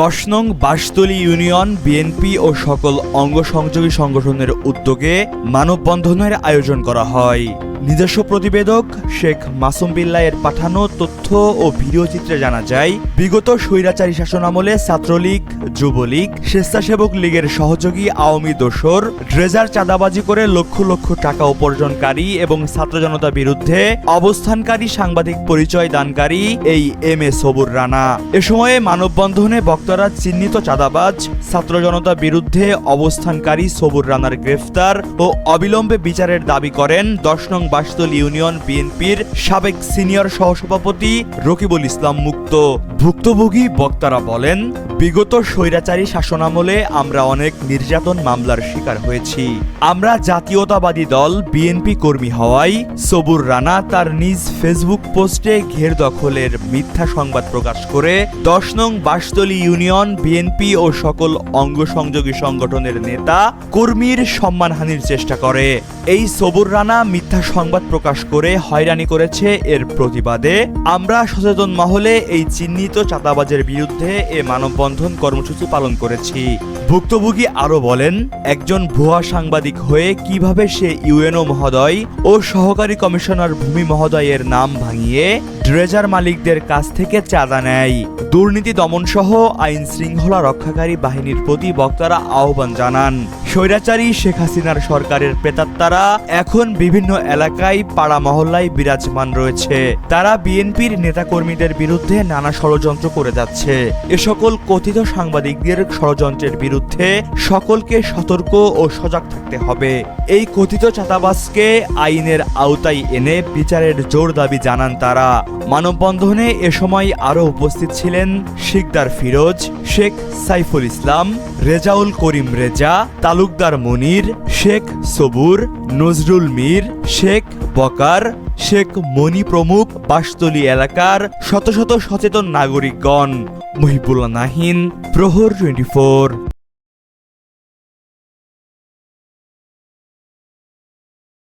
দশ নং Banshtali union, BNP ও সকল অঙ্গ সংযোগী সংগঠনের উদ্যোগে মানববন্ধনের আয়োজন করা হয়। নিজস্ব প্রতিবেদক শেখ মাসুম বিল্লাহের পাঠানো তথ্য ও ভিডিও চিত্রে জানা যায়, বিগত স্বৈরাচারী শাসনামলে ছাত্রলীগ, যুবলীগ, স্বেচ্ছাসেবক লীগের সহযোগী আওয়ামী দোসর ড্রেজার চাঁদাবাজি করে লক্ষ লক্ষ টাকা উপার্জনকারী এবং ছাত্র জনতা বিরুদ্ধে অবস্থানকারী সাংবাদিক পরিচয় দানকারী এই এম এ সবুর রানা। এ সময়ে মানববন্ধনে বক্তারা চিহ্নিত চাঁদাবাজ, ছাত্র জনতা বিরুদ্ধে অবস্থানকারী সবুর রানার গ্রেফতার ও অবিলম্বে বিচারের দাবি করেন দশ নং বাসতল ইউনিয়ন বিএনপির সাবেক সিনিয়র সহসভাপতি রকিবুল ইসলাম মুক্ত। ভুক্তভোগী বক্তারা বলেন, বিগত স্বৈরাচারী শাসনামলে আমরা অনেক নির্যাতন মামলার শিকার হয়েছি। আমরা জাতীয়তাবাদী দল, বিএনপি কর্মী হওয়ায় সবুর রানা তার নিজ ফেসবুক পোস্টে ঘের দখলের মিথ্যা সংবাদ প্রকাশ করে দশ নং বাসতলী ইউনিয়ন বিএনপি ও সকল অঙ্গ সংযোগী সংগঠনের নেতা কর্মীর সম্মানহানির চেষ্টা করে। এই সবুর রানা মিথ্যা সংবাদ প্রকাশ করে হয়রানি করেছে এর প্রতিবাদে। আমরা সচেতন মহলে এই চিহ্নিত চাঁদাবাজের বিরুদ্ধে এ মানববন্ধন কর্মসূচি পালন করেছি। ভুক্তভোগী আরও বলেন, একজন ভুয়া সাংবাদিক হয়ে কীভাবে সে ইউএনও মহোদয় ও সহকারী কমিশনার ভূমি মহোদয়ের নাম ভাঙিয়ে ড্রেজার মালিকদের কাছ থেকে চাঁদা নেয়। দুর্নীতি দমন সহ আইন শৃঙ্খলা রক্ষাকারী বাহিনীর প্রতি বক্তারা আহ্বান জানান। স্বৈরাচারী শেখ হাসিনার সরকারের প্রেতাত্মারা এখন বিভিন্ন এলাকায় পাড়া মহল্লায় বিরাজমান রয়েছে। তারা বিএনপির নেতাকর্মীদের বিরুদ্ধে নানা ষড়যন্ত্র করে যাচ্ছে। এ সকল কথিত সাংবাদিকদের ষড়যন্ত্রের বিরুদ্ধে সকলকে সতর্ক ও সজাগ থাকতে হবে। এই কথিত চাতাবাসকে আইনের আওতায় এনে বিচারের জোর দাবি জানান তারা। মানববন্ধনে এ সময় আরও উপস্থিত ছিলেন শিকদার ফিরোজ শেখ সাইফুল ইসলাম, রেজাউল করিম রেজা, তালুকদার মনির, শেখ সবুর, নজরুল মীর, শেখ বকার, শেখ মনি প্রমুখ, বাসতলী এলাকার শত শত সচেতন নাগরিকগণ। মহিবুল্লাহ নাহিন, প্রহর টোয়েন্টি